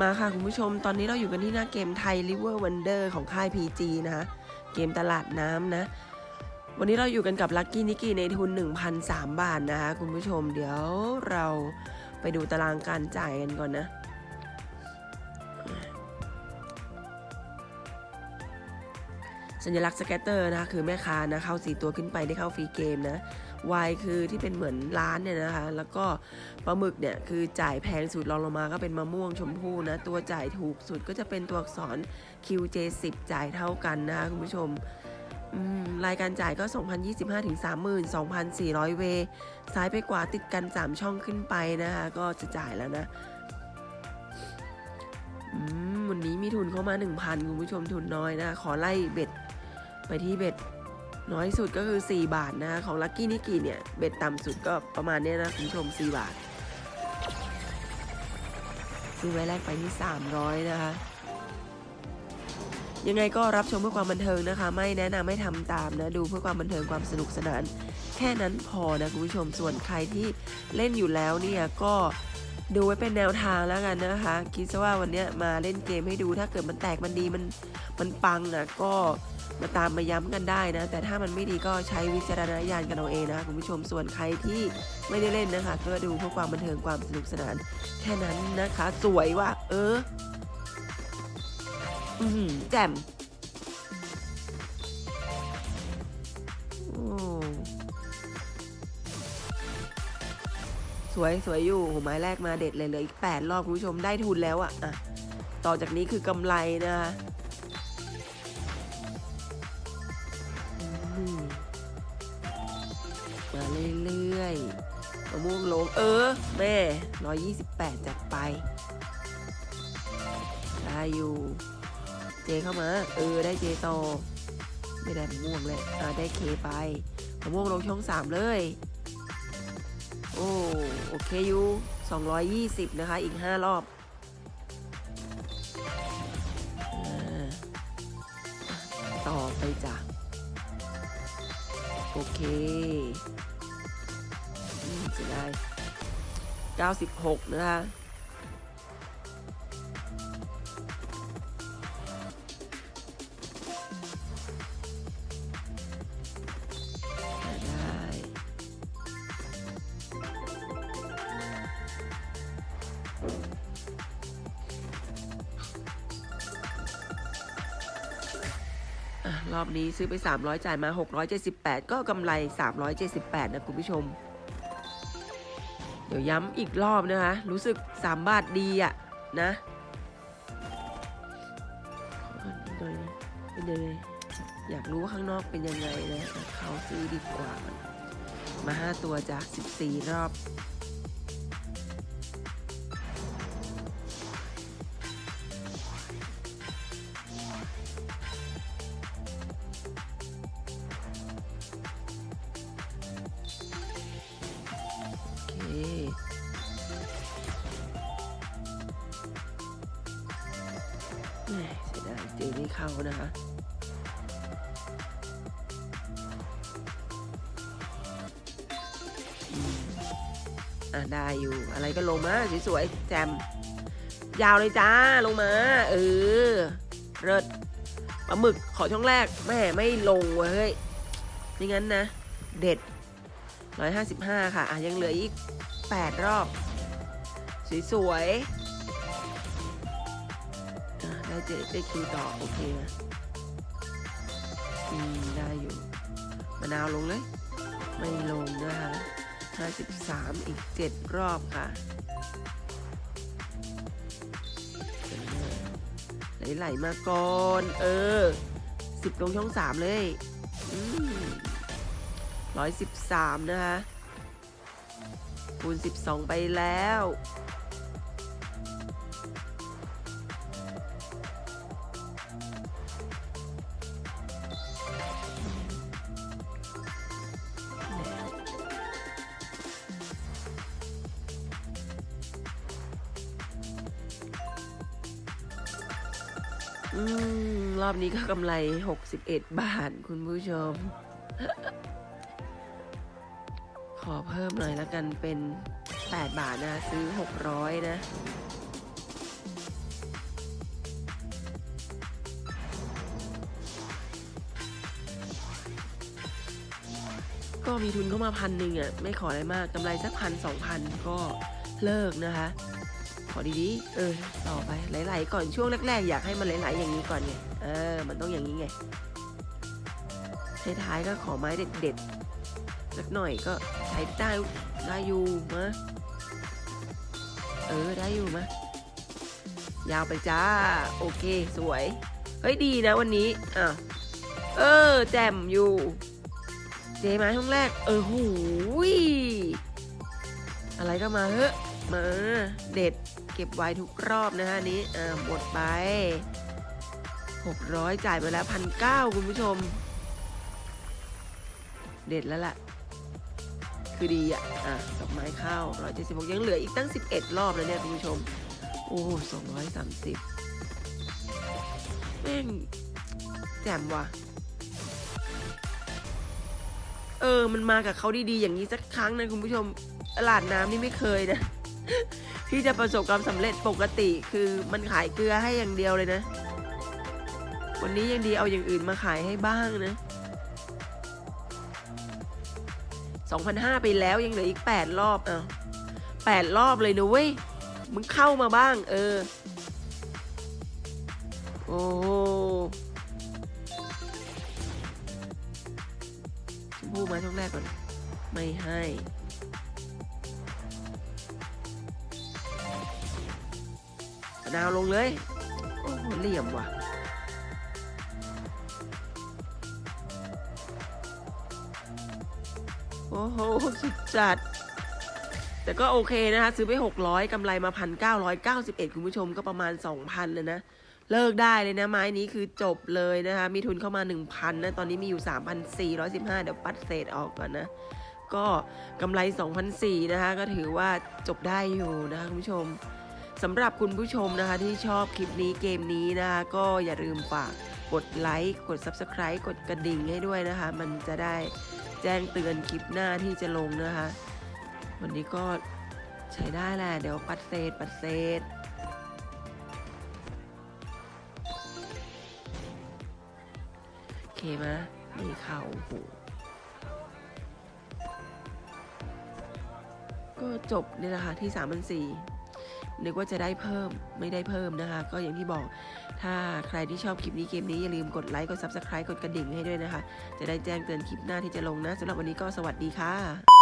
มาค่ะคุณผู้ชมตอนนี้เราอยู่กันที่หน้าเกมไทย River Wonder ของค่าย PG นะคะเกมตลาดน้ำนะ วันนี้เราอยู่กันกับลัคกี้นิกกี้ในทุน 1,003 บาทนะคะคุณผู้ชมเดี๋ยวเราไปดูตารางการจ่ายกันก่อนนะ สัญลักษณ์สแกตเตอร์นะคะคือแม่ค้านะเข้าสีตัวขึ้นไปได้เข้าฟรีเกมนะ Y คือที่เป็นเหมือนร้านเนี่ยนะคะ แล้วก็ปลาหมึกเนี่ยคือจ่ายแพงสุดรองลงมาก็เป็นมะม่วงชมพู่นะ ตัวจ่ายถูกสุดก็จะเป็นตัวอักษร QJ10 จ่ายเท่ากันนะคะคุณผู้ชมรายการจ่ายก็ 2,025 ถึง 32,400 เว ซ้ายไปกว่าติดกัน 3 ช่องขึ้นไปนะคะก็จะจ่ายแล้วนะวันนี้มีทุนเข้ามา 1,000 คุณผู้ชมทุนน้อยนะ ขอไล่เบ็ด ไปที่เบ็ดน้อยสุดก็คือ 4 บาทนะของลั c กี้นิกกี้เนี่ยเบ็ดต่ำสุดก็ประมาณนี้นะคุณผู้ชม 4 บาท ซื้อไว้แรกไปที่ 300 นะคะ ยังไงก็รับชมเพื่อความบันเทิงนะคะ ไม่แนะนำไม่ทำตามนะ ดูเพื่อความบันเทิงความสนุกสนาน แค่นั้นพอนะคุณผู้ชมส่วนใครที่เล่นอยู่แล้วเนี่ยก็ดูไว้เป็นแนวทางแล้วกันนะคะ คิดซะว่าวันนี้มาเล่นเกมให้ดูถ้าเกิดมันแตกมันดีมันมันปังอะก็ มาตามมาย้ำกันได้นะ แต่ถ้ามันไม่ดีก็ใช้วิจารณญาณกันเอาเองนะคะคุณผู้ชมส่วนใครที่ไม่ได้เล่นนะคะ ก็ดูเพื่อความบันเทิงความสนุกสนาน แค่นั้นนะคะ สวยว่ะเออ อือหือแจ่มสวยสวยอยู่โหไม้แรกมาเด็ดเลยเหลืออีกแปดรอบคุณผู้ชมได้ทุนแล้วอะอะ ต่อจากนี้คือกำไรนะคะะม่วงลง เออ แม่ร้อยยี่สิบแปดจัดไป ได้อยู่ เจเข้ามา เออ ได้เจต่อ ไม่ได้มะม่วงเลยอ่าได้เคไปมะม่วงลงช่องสามเลย โอ้ โอเคอยู่สองร้อยยี่สิบนะคะ อีกห้ารอบต่อไปจ้ะ โอเค อืมจะได้เก้าสิบหกนะคะรอบนี้ซื้อไป 300 จ่ายมา 678 ก็กำไร 378 นะคุณผู้ชม เดี๋ยวย้ำอีกรอบนะคะ รู้สึก 3 บาทดีอะนะเป็นยังไงอยากรู้ว่าข้างนอกเป็นยังไงนะ เขาซื้อดีกว่า มา 5 ตัวจ้ะ14 รอบ เข้านะคะ อะ ได้อยู่อะไรก็ลงมาสวยๆแจม ยาวเลยจ้าลงมา เออเลิศปลาหมึกขอช่องแรกแม่ไม่ลงเว้ยเฮ้ยไม่งั้นนะ เด็ด 155 ค่ะ อะ ยังเหลืออีก 8 รอบ สวยๆ อะได้เจได้คิวต่อโอเคนะอืมได้อยู่มะนาวลงเลย ไม่ลงนะคะ53 อีก 7 รอบค่ะไหลๆมาก่อน เออ 10 ลงช่อง 3 เลยอืมร้อยสิบสามนะคะคูณสิบสองไปแล้ว อืม รอบนี้ก็กำไรหกสิบเอ็ดบาท คุณผู้ชม ขอเพิ่มหน่อยแล้วกันเป็นแปดบาทนะ ซื้อหกร้อยนะก็มีทุนเข้ามาพันหนึ่งอะไม่ขออะไรมากกำไรสักพันสองพันก็เลิกนะคะ ขอดีๆ เออ ต่อไปไหลๆก่อนช่วงแรกๆ อยากให้มันไหลๆอย่างนี้ก่อนไง เออ มันต้องอย่างนี้ไงท้ายๆก็ขอไม้เด็ดๆ สักหน่อยก็ใช้ได้ได้อยู่มะเออ ได้อยู่มะยาวไปจ้า โอเค สวย เฮ้ย ดีนะวันนี้ อะ เออ แจ่มอยู่ เจไมาช่วงแรก เออหูยอะไรก็มาเฮ้อ มาเด็ดเก็บไว้ทุกรอบนะฮะนี้อ่าหมดไป 600 จ่ายไปแล้วพันเก้าคุณผู้ชม เด็ดแล้วล่ะ คือดีอะอะดอกไม้ข้าว176 ยังเหลืออีกตั้ง 11 รอบแล้วเนี่ยคุณผู้ชม โอ้230แม่งแจ่มว่ะเออ มันมากับเขาดีๆ อย่างนี้สักครั้งนะคุณผู้ชม ตลาดน้ำนี่ไม่เคยนะ ที่จะประสบความสำเร็จปกติคือมันขายเกลือให้อย่างเดียวเลยนะ วันนี้ยังดีเอาอย่างอื่นมาขายให้บ้างนะ2,500ไปแล้วยังเหลืออีก 8 รอบอะ8รอบเลยนะเว้ย มึงเข้ามาบ้าง เออ โอ้ชมพู่มาช่องแรกก่อน ไม่ให้ มะนาวลงเลย โอ้โหเหลี่ยมว่ะ โอ้โห สุดจัด แต่ก็โอเคนะคะ ซื้อไป 600กำไรมา 1,991 คุณผู้ชมก็ประมาณ 2,000เลยนะ เลิกได้เลยนะ ไม้นี้คือจบเลยนะคะ มีทุนเข้ามา 1,000 นะ ตอนนี้มีอยู่ 3,415 เดี๋ยวปัดเศษออกก่อนนะ ก็กำไร 2,004นะคะ ก็ถือว่าจบได้อยู่นะคะคุณผู้ชม สำหรับคุณผู้ชมนะคะที่ชอบคลิปนี้เกมนี้นะคะก็อย่าลืมฝากกดไลค์กด Subscribe กดกระดิ่งให้ด้วยนะคะ มันจะได้แจ้งเตือนคลิปหน้าที่จะลงนะคะ วันนี้ก็ใช้ได้แหละเดี๋ยวปัดเศษปัดเศษโอเคไหมมีเข่าโอ้โหก็จบนี่แหละค่ะที่3 4 0 0นึ กว่าจะได้เพิ่มไม่ได้เพิ่มนะคะ ก็อย่างที่บอกถ้าใครที่ชอบคลิปนี้เกมนี้อย่าลืมกดไลค์กด Subscribe กดกระดิ่งให้ด้วยนะคะ จะได้แจ้งเตือนคลิปหน้าที่จะลงนะสำหรับวันนี้ก็สวัสดีค่ะ